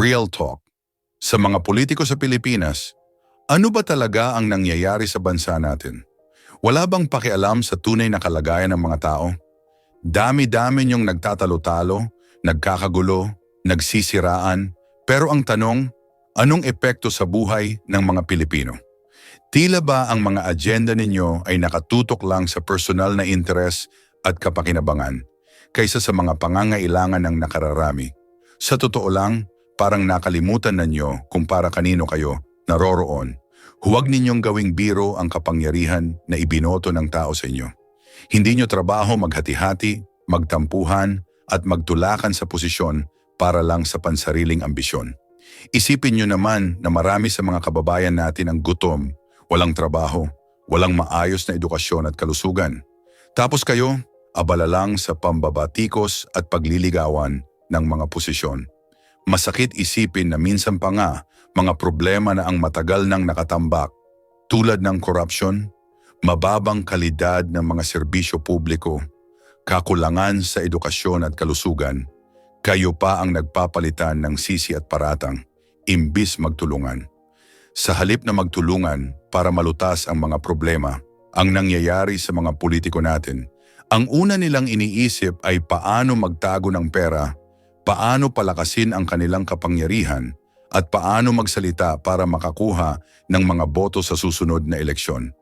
Real talk. Sa mga politiko sa Pilipinas, ano ba talaga ang nangyayari sa bansa natin? Wala bang pakialam sa tunay na kalagayan ng mga tao? Dami-dami niyong nagtatalo-talo, nagkakagulo, nagsisiraan, pero ang tanong, anong epekto sa buhay ng mga Pilipino? Tila ba ang mga agenda ninyo ay nakatutok lang sa personal na interes at kapakinabangan kaysa sa mga pangangailangan ng nakararami? Sa totoo lang, parang nakalimutan na nyo kung para kanino kayo naroroon. Huwag ninyong gawing biro ang kapangyarihan na ibinoto ng tao sa inyo. Hindi nyo trabaho maghati-hati, magtampuhan at magtulakan sa posisyon para lang sa pansariling ambisyon. Isipin nyo naman na marami sa mga kababayan natin ang gutom, walang trabaho, walang maayos na edukasyon at kalusugan. Tapos kayo, abala lang sa pambabatikos at pagliligawan ng mga posisyon. Masakit isipin na minsan pa nga mga problema na ang matagal nang nakatambak tulad ng korupsyon, mababang kalidad ng mga serbisyo publiko, kakulangan sa edukasyon at kalusugan, kayo pa ang nagpapalitan ng sisi at paratang, imbis magtulungan. Sa halip na magtulungan para malutas ang mga problema, ang nangyayari sa mga politiko natin, ang una nilang iniisip ay paano magtago ng pera, paano palakasin ang kanilang kapangyarihan, at paano magsalita para makakuha ng mga boto sa susunod na eleksyon.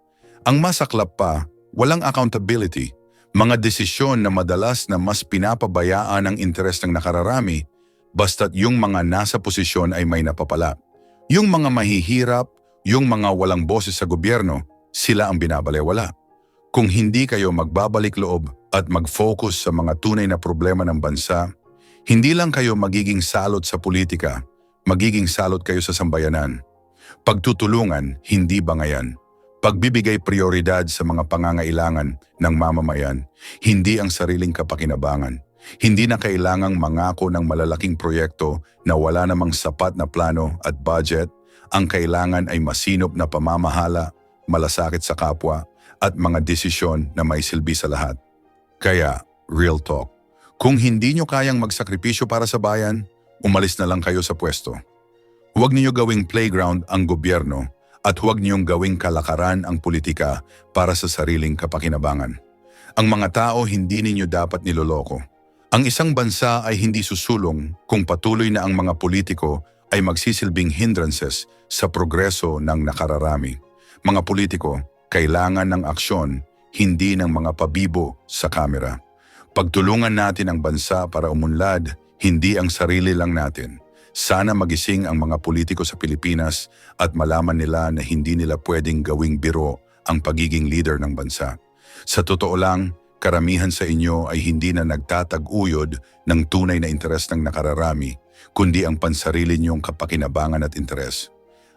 Ang masaklap pa, walang accountability, mga desisyon na madalas na mas pinapabayaan ang interes ng nakararami basta't yung mga nasa posisyon ay may napapala. Yung mga mahihirap, yung mga walang boses sa gobyerno, sila ang binabalewala. Kung hindi kayo magbabalik loob at mag-focus sa mga tunay na problema ng bansa, hindi lang kayo magiging salot sa politika, magiging salot kayo sa sambayanan. Pagtutulungan, hindi bangayan. Pagbibigay prioridad sa mga pangangailangan ng mamamayan, hindi ang sariling kapakinabangan. Hindi na kailangang mangako ng malalaking proyekto na wala namang sapat na plano at budget. Ang kailangan ay masinop na pamamahala, malasakit sa kapwa, at mga desisyon na may silbi sa lahat. Kaya, real talk. Kung hindi nyo kayang magsakripisyo para sa bayan, umalis na lang kayo sa pwesto. Huwag niyo gawing playground ang gobyerno at huwag niyong gawing kalakaran ang politika para sa sariling kapakinabangan. Ang mga tao hindi ninyo dapat niloloko. Ang isang bansa ay hindi susulong kung patuloy na ang mga politiko ay magsisilbing hindrances sa progreso ng nakararami. Mga politiko, kailangan ng aksyon, hindi ng mga pabibo sa kamera. Pagtulungan natin ang bansa para umunlad, hindi ang sarili lang natin. Sana magising ang mga politiko sa Pilipinas at malaman nila na hindi nila pwedeng gawing biro ang pagiging leader ng bansa. Sa totoo lang, karamihan sa inyo ay hindi na nagtatag-uyod ng tunay na interes ng nakararami, kundi ang pansarili niyong kapakinabangan at interes.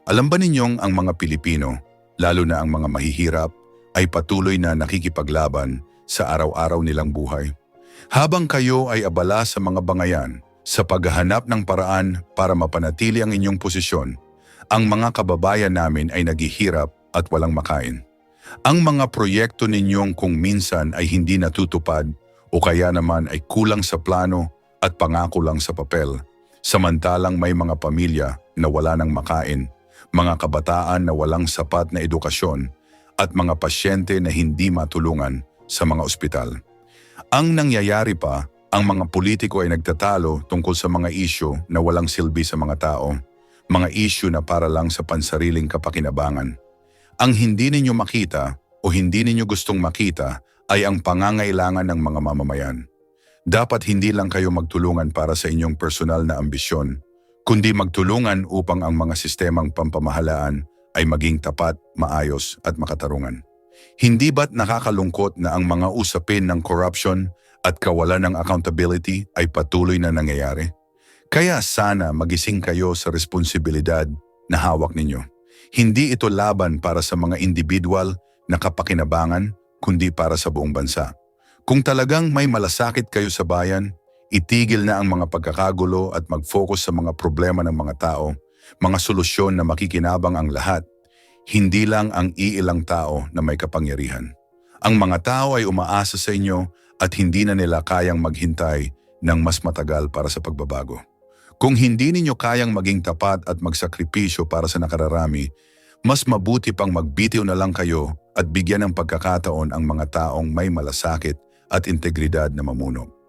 Alam ba ninyong ang mga Pilipino, lalo na ang mga mahihirap, ay patuloy na nakikipaglaban sa araw-araw nilang buhay? Habang kayo ay abala sa mga bangayan, sa paghahanap ng paraan para mapanatili ang inyong posisyon, ang mga kababayan namin ay naghihirap at walang makain. Ang mga proyekto ninyong kung minsan ay hindi natutupad o kaya naman ay kulang sa plano at pangako lang sa papel, samantalang may mga pamilya na wala ng makain, mga kabataan na walang sapat na edukasyon, at mga pasyente na hindi matulungan sa mga ospital. Ang nangyayari pa ang mga politiko ay nagtatalo tungkol sa mga isyu na walang silbi sa mga tao, mga isyu na para lang sa pansariling kapakinabangan. Ang hindi ninyo makita o hindi ninyo gustong makita ay ang pangangailangan ng mga mamamayan. Dapat hindi lang kayo magtulungan para sa inyong personal na ambisyon, kundi magtulungan upang ang mga sistemang pampamahalaan ay maging tapat, maayos at makatarungan. Hindi ba't nakakalungkot na ang mga usapin ng corruption at kawalan ng accountability ay patuloy na nangyayari? Kaya sana magising kayo sa responsibilidad na hawak ninyo. Hindi ito laban para sa mga individual na kapakinabangan, kundi para sa buong bansa. Kung talagang may malasakit kayo sa bayan, itigil na ang mga pagkakagulo at mag-focus sa mga problema ng mga tao, mga solusyon na makikinabang ang lahat, hindi lang ang iilang tao na may kapangyarihan. Ang mga tao ay umaasa sa inyo at hindi na nila kayang maghintay ng mas matagal para sa pagbabago. Kung hindi ninyo kayang maging tapat at magsakripisyo para sa nakararami, mas mabuti pang magbitiw na lang kayo at bigyan ng pagkakataon ang mga taong may malasakit at integridad na mamuno.